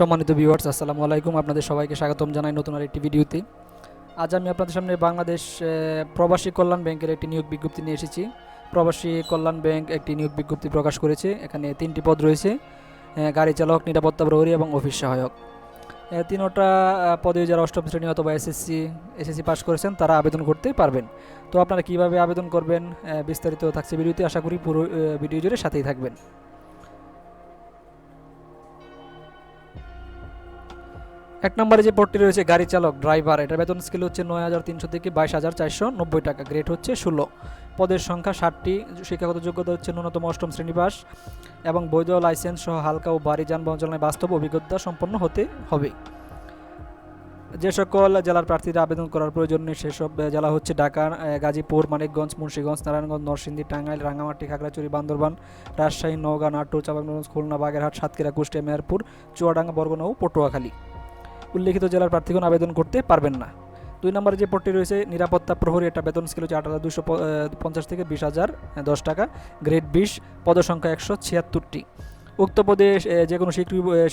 সম্মানিত ভিউয়ার্স আসসালামু আলাইকুম। আপনাদের সবাইকে স্বাগতম জানাই নতুন আর একটি ভিডিওতে। আজ আমি আপনাদের সামনে বাংলাদেশ প্রবাসী কল্যাণ ব্যাংকের একটি নিয়োগ বিজ্ঞপ্তি নিয়ে এসেছি। প্রবাসী কল্যাণ ব্যাংক একটি নিয়োগ বিজ্ঞপ্তি প্রকাশ করেছে। এখানে তিনটি পদ রয়েছে গাড়ি চালক, নিরাপত্তা প্রহরী এবং অফিস সহায়ক। তিনোটা পদে যারা অষ্টম শ্রেণি অথবা এসএসসি এসএসসি পাস করেছেন, তারা আবেদন করতে পারবেন। তো আপনারা কীভাবে আবেদন করবেন বিস্তারিত থাকছে ভিডিওতে। আশা করি পুরো ভিডিও জুড়ে সাথেই থাকবেন। এক নম্বরে যে পদটি রয়েছে, গাড়ি চালক ড্রাইভার এটার বেতন স্কেল হচ্ছে নয় হাজার তিনশো থেকে বাইশ হাজার চারশো নব্বই টাকা গ্রেড হচ্ছে ষোলো। পদের সংখ্যা ষাটটি, শিক্ষাগত যোগ্যতা হচ্ছে ন্যূনতম অষ্টম শ্রেণি পাস এবং বৈধ লাইসেন্স সহ হালকা ও ভারী যানবাহন চালনায় বাস্তব অভিজ্ঞতা সম্পন্ন হতে হবে। যে সকল জেলার প্রার্থীরা আবেদন করার প্রয়োজন নেই, সেসব জেলা হচ্ছে ঢাকা গাজীপুর, মানিকগঞ্জ, মুন্সিগঞ্জ, নারায়ণগঞ্জ, নরসিংদী, টাঙ্গাইল রাঙামাটি খাগড়াছড়ি, বান্দরবান, রাজশাহী, নওগাঁ, নাটোর, চাঁপাইনবাবগঞ্জ, খুলনা, বাগেরহাট, সাতক্ষীরা, কুষ্টিয়া, মেহেরপুর, চুয়াডাঙ্গা, বরগুনা ও পটুয়াখালী। উল্লেখিত জেলার প্রার্থীগণ আবেদন করতে পারবেন না। দুই নম্বরে যে পদটি রয়েছে, নিরাপত্তা প্রহরী এটা বেতন স্কেল হচ্ছে আট হাজার দুশো পঞ্চাশ থেকে বিশ হাজার দশ টাকা, গ্রেড বিশ, পদসংখ্যা একশো ছিয়াত্তরটি। উক্ত পদে যে কোনো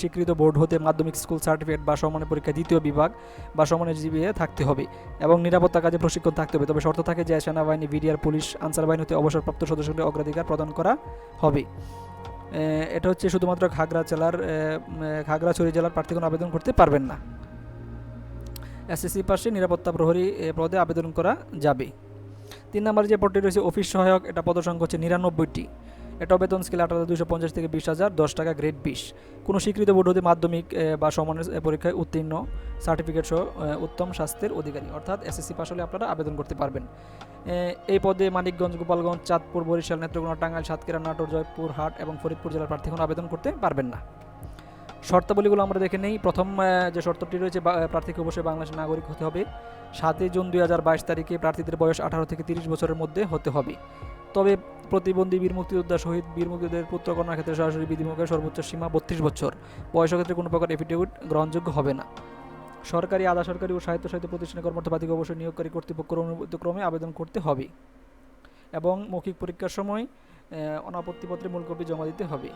স্বীকৃত বোর্ড হতে মাধ্যমিক স্কুল সার্টিফিকেট বা সমানের পরীক্ষা দ্বিতীয় বিভাগ বা সমানের জিবিএ থাকতে হবে এবং নিরাপত্তা কাজে প্রশিক্ষণ থাকতে হবে। তবে শর্ত থাকে যে সেনাবাহিনী, বিডিআর, পুলিশ, আনসার বাহিনী হতে অবসরপ্রাপ্ত সদস্যদের অগ্রাধিকার প্রদান করা হবে। এটা হচ্ছে শুধুমাত্র খাগড়া জেলার এ, জেলার প্রার্থী কোনো আবেদন করতে পারবেন না। এসএসসি পাশে নিরাপত্তা প্রহরী পদে আবেদন করা যাবে। তিন নম্বরে যে পদটি রয়েছে অফিস সহায়ক এটা পদসংখ্যা হচ্ছে নিরানব্বইটি। এটা বেতন স্কেল আট হাজার দুশো পঞ্চাশ থেকে বিশ হাজার, দশ টাকা গ্রেড বিশ। কোনো স্বীকৃত বোর্ড হতে মাধ্যমিক বা সমানের পরীক্ষায় উত্তীর্ণ সার্টিফিকেট সহ উত্তম স্বাস্থ্যের অধিকারী। অর্থাৎ এসএসসি পাশ হলে আপনারা আবেদন করতে পারবেন। এই পদে মানিকগঞ্জ, গোপালগঞ্জ, চাঁদপুর, বরিশাল, নেত্রকোনা, টাঙ্গাইল, সাতক্ষীরা, নাটোর, জয়পুর, হাট এবং ফরিদপুর জেলার প্রার্থীগণ আবেদন করতে পারবেন না। শর্তাবলীগুলো আমরা দেখে নেই। প্রথম যে শর্তটি রয়েছে প্রার্থীকে অবশ্যই বাংলাদেশের নাগরিক হতে হবে। সাতই জুন দুই হাজার বাইশ তারিখে প্রার্থীদের বয়স আঠারো থেকে তিরিশ বছরের মধ্যে হতে হবে। তবে প্রতিবন্ধী বীর মুক্তিযোদ্ধা শহীদ বীর মুক্তিযোদ্ধার পুত্রকন্যার ক্ষেত্রে সরাসরি বিধিমুখের সর্বোচ্চ সীমা বত্রিশ বছর। বয়সের ক্ষেত্রে কোনো প্রকার এফিডেভিট গ্রহণযোগ্য হবে না। সরকারি, আধা সরকারি ও সাহিত্য সাহিত্য প্রতিষ্ঠানের কর্মকর্তাবাদীকে অবশ্যই নিয়োগকারী কর্তৃপক্ষের অনুমোদিত ক্রমে আবেদন করতে হবে এবং মৌখিক পরীক্ষার সময় অনাপত্তিপত্রে মূল কপি জমা দিতে হবে।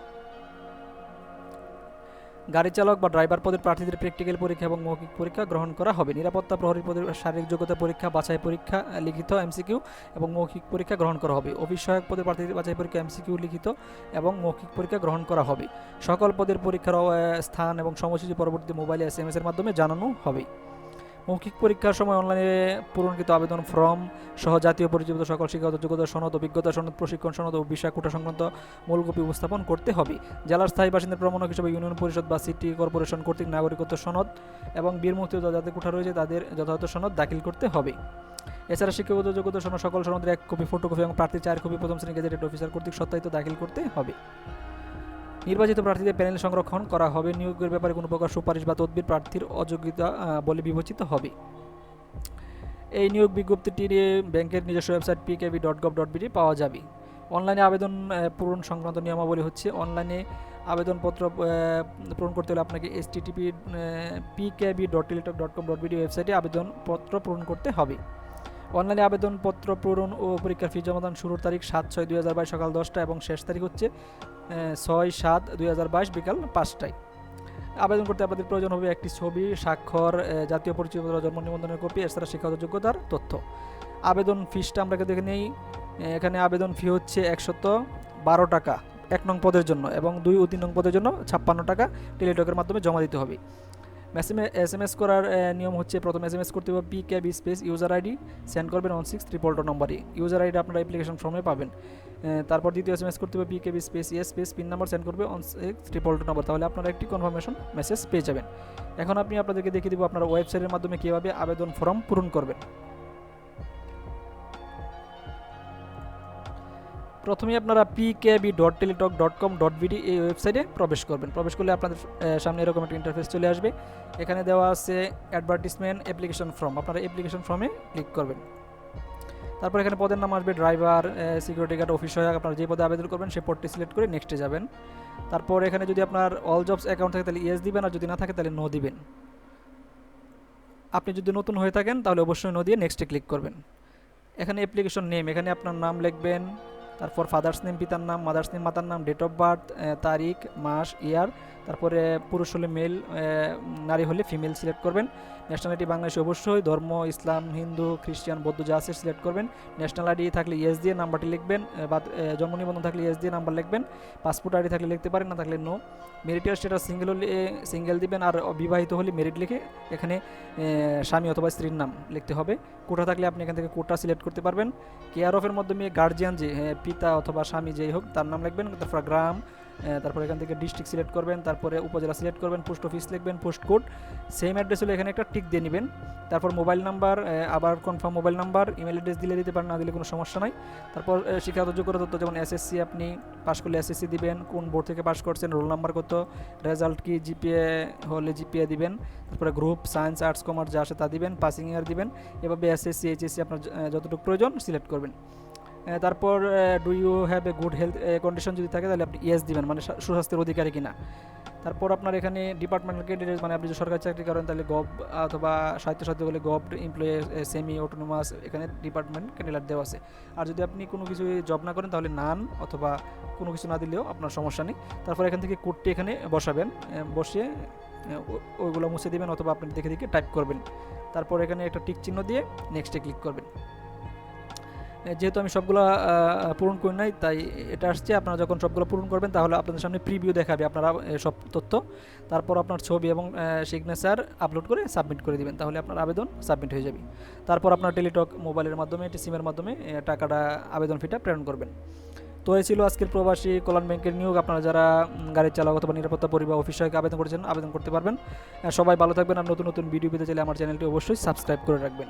গাড়ি চালক বা ড্রাইভার পদের প্রার্থীদের প্র্যাকটিক্যাল পরীক্ষা এবং মৌখিক পরীক্ষা গ্রহণ করা হবে। নিরাপত্তা প্রহরী পদের শারীরিক যোগ্যতা পরীক্ষা, বাছাই পরীক্ষা, লিখিত এমসিকিউ এবং মৌখিক পরীক্ষা গ্রহণ করা হবে। অফিস সহায়ক পদের প্রার্থীদের বাছাই পরীক্ষা, এমসিকিউ, লিখিত এবং মৌখিক পরীক্ষা গ্রহণ করা হবে। সকল পদের পরীক্ষার স্থান এবং সময়সূচি পরবর্তী মোবাইল, এস এম এর মাধ্যমে জানানো হবে। মৌখিক পরীক্ষার সময় অনলাইনে পূরণকৃত আবেদন ফর্ম সহ জাতীয় পরিচিত সকল শিক্ষাগত যোগ্যতা, সনদ, অভিজ্ঞতা, সনদ, প্রশিক্ষণ, সনদ ও বিষয় কোটা সংক্রান্ত মূল কপি উপস্থাপন করতে হবে। জেলার স্থায়ী বাসিন্দার প্রমাণক হিসেবে ইউনিয়ন পরিষদ বা সিটি কর্পোরেশন কর্তৃক নাগরিকত্ব সনদ এবং বীর মুক্তিযোদ্ধা যাদের কোঠা রয়েছে তাদের যথাযথ সনদ দাখিল করতে হবে। এছাড়া শিক্ষাগত যোগ্যতা, সনদ, সকল সনদের এক কপি ফটোকপি এবং প্রার্থী চার কপি প্রথম শ্রেণি গেজেটেড অফিসার কর্তৃক সত্যায়িত দাখিল করতে হবে। নির্বাচিত প্রার্থীদের প্যানেল সংরক্ষণ করা হবে। নিয়োগের ব্যাপারে কোনো প্রকার সুপারিশ বা তদবির প্রার্থীর অযোগ্যতা বলে বিবেচিত হবে। এই নিয়োগ বিজ্ঞপ্তিটি ব্যাংকের নিজস্ব website PKB dot gov dot BD পাওয়া যাবে। অনলাইনে আবেদন পূরণ সংক্রান্ত নিয়মাবলী হচ্ছে অনলাইনে আবেদনপত্র পূরণ করতে হলে আপনাকে S TTP PKB dot Teletalk dot com dot BD ওয়েবসাইটে আবেদনপত্র পূরণ করতে হবে। অনলাইনে আবেদনপত্র পূরণ ও পরীক্ষার ফি জমাদান শুরুর তারিখ সাত ছয় দুই হাজার বাইশ সকাল দশটা এবং শেষ তারিখ হচ্ছে ছয় সাত দুই হাজার বাইশ বিকাল পাঁচটায়। আবেদন করতে আপনাদের প্রয়োজন হবে একটি ছবি, স্বাক্ষর জাতীয় পরিচয়পত্র, জন্ম নিবন্ধনের কপি, এছাড়া শিক্ষাগত যোগ্যতার তথ্য। আবেদন ফিসটা আমরা দেখে নেই এখানে আবেদন ফি হচ্ছে একশত বারো টাকা, এক নং পদের জন্য এবং দুই ও তিন নং পদের জন্য ছাপ্পান্ন টাকা টেলিটকের মাধ্যমে জমা দিতে হবে। এস এম এস করার নিয়ম হচ্ছে প্রথম এস এম এস করতে হবে P K B space user ID send করবেন ওয়ান সিক্স ট্রিপল টু নম্বরে ইউজার আইডি আপনার অ্যাপ্লিকেশন ফর্মে পাবেন। তারপর দ্বিতীয় এস এম এস করতে হবে P K B space Y space PIN number send করবে one six triple two number তাহলে আপনারা একটি কনফার্মেশন মেসেজ পেয়ে যাবেন। এখন আপনি আপনাদেরকে দেখিয়ে দেবো আপনার ওয়েবসাইটের মাধ্যমে কীভাবে আবেদন ফর্ম পূরণ করবেন। প্রথমে আপনারা P K B dot Teletalk dot com dot BD এই ওয়েবসাইটে প্রবেশ করবেন। প্রবেশ করলে আপনাদের সামনে এরকম একটা ইন্টারফেস চলে আসবে। এখানে দেওয়া আছে অ্যাডভার্টিসমেন্ট অ্যাপ্লিকেশন ফর্ম আপনারা অ্যাপ্লিকেশন ফর্মে ক্লিক করবেন। তারপর এখানে পদের নাম আসবে ড্রাইভার সিকিউরিটি গার্ড অফিস সহায়ক। আপনারা যে পদে আবেদন করবেন, সেই পদটি সিলেক্ট করে নেক্সটে যাবেন। তারপর এখানে যদি আপনার অল জবস অ্যাকাউন্ট থাকে, তাহলে ইয়েস দিবেন, আর যদি না থাকে, তাহলে নো দিবেন। আপনি যদি নতুন হয়ে থাকেন, তাহলে অবশ্যই নো দিয়ে নেক্সটে ক্লিক করবেন। এখানে অ্যাপ্লিকেশন নেম এখানে আপনার নাম লিখবেন। তারপর ফাদার্স নেম পিতার নাম মাদার্স নেম মাতার নাম ডেট অফ বার্থ তারিখ, মাস ইয়ার তারপরে পুরুষ হলে মেল নারী হলে ফিমেল সিলেক্ট করবেন। ন্যাশনালিটি বাংলাদেশ অবশ্যই, ধর্ম, ইসলাম, হিন্দু, খ্রিস্টান, বৌদ্ধ যা আছে সিলেক্ট করবেন। ন্যাশনাল আইডি থাকলে ইয়েস দিয়ে নাম্বারটি লিখবেন বা জন্ম নিবন্ধন থাকলে ইয়েস দিয়ে নাম্বার লিখবেন। পাসপোর্ট আইডি থাকলে লিখতে পারেন, না থাকলে নো মেরিটাল স্ট্যাটাস সিঙ্গেল হলে সিঙ্গেল দিবেন আর বিবাহিত হলে মেরিট লিখে এখানে স্বামী অথবা স্ত্রীর নাম লিখতে হবে। কোটা থাকলে আপনি এখান থেকে কোটা সিলেক্ট করতে পারবেন। কেয়ার অফের মাধ্যমে গার্জিয়ান যে পিতা অথবা স্বামী যেই হোক, তার নাম লিখবেন। তারপর গ্রাম তারপর এখান থেকে ডিস্ট্রিক্ট সিলেক্ট করবেন, তারপরে উপজেলা সিলেক্ট করবেন পোস্ট অফিস লিখবেন পোস্ট কোড সেম অ্যাড্রেস হলে এখানে একটা টিক দিয়ে নেবেন। তারপর মোবাইল নাম্বার আবার confirm mobile number email address দিলে দিতে পারেন, না দিলে কোনো সমস্যা নাই। তারপর শিক্ষাগত যোগ্যতা তথ্য যেমন এসএসসি আপনি পাস করলে এসএসসি দিবেন, কোন বোর্ড থেকে পাস করছেন রোল নাম্বার কত রেজাল্ট কি জিপিএ হলে জিপিএ দিবেন, তারপরে গ্রুপ সায়েন্স আর্টস কমার্স যা আসে তা দিবেন পাসিং ইয়ার দিবেন, এভাবে এসএসসি এইচএসসি আপনার যতটুকু প্রয়োজন সিলেক্ট করবেন। তারপর do you have a good health condition যদি থাকে তাহলে আপনি ইয়েস দিবেন মানে সুস্বাস্থ্যের অধিকারী কিনা। তারপর আপনার এখানে ডিপার্টমেন্টাল ক্যান্ডিডেট মানে আপনি যদি সরকারি চাকরি করেন, তাহলে গভ অথবা সাহিত্য সাহিত্য হলে গভ এমপ্লয়ি সেমি অটোনোমাস এখানে ডিপার্টমেন্ট ক্যান্ডিডেট দেওয়া আছে। আর যদি আপনি কোনো কিছু জব না করেন, তাহলে নান অথবা কোনো কিছু না দিলেও আপনার সমস্যা নেই। তারপর এখান থেকে কোডটি এখানে বসাবেন বসিয়ে ওইগুলো মুছে দেবেন, অথবা আপনি দেখে দেখে টাইপ করবেন। তারপর এখানে একটা টিক চিহ্ন দিয়ে নেক্সটে ক্লিক করবেন। যেহেতু আমি সবগুলো পূরণ করি নাই, তাই এটা আসছে। আপনারা যখন সবগুলো পূরণ করবেন, তাহলে আপনাদের সামনে প্রিভিউ দেখাবে আপনারা সব তথ্য। তারপর আপনার ছবি এবং সিগনেচার আপলোড করে সাবমিট করে দিবেন, তাহলে আপনার আবেদন সাবমিট হয়ে যাবে। তারপর আপনার টেলিটক মোবাইলের মাধ্যমে এটি সিমের মাধ্যমে টাকাটা, আবেদন ফিটা প্রেরণ করবেন। তো এই ছিল আজকের প্রবাসী কল্যাণ ব্যাংকের নিয়োগ। আপনারা যারা গাড়ির চালক অথবা নিরাপত্তা পরিবার অফিস সহায়ক আবেদন করেছেন, আবেদন করতে পারবেন। সবাই ভালো থাকবেন। আর নতুন নতুন ভিডিও পেতে চাইলে আমার চ্যানেলটি অবশ্যই সাবস্ক্রাইব করে রাখবেন।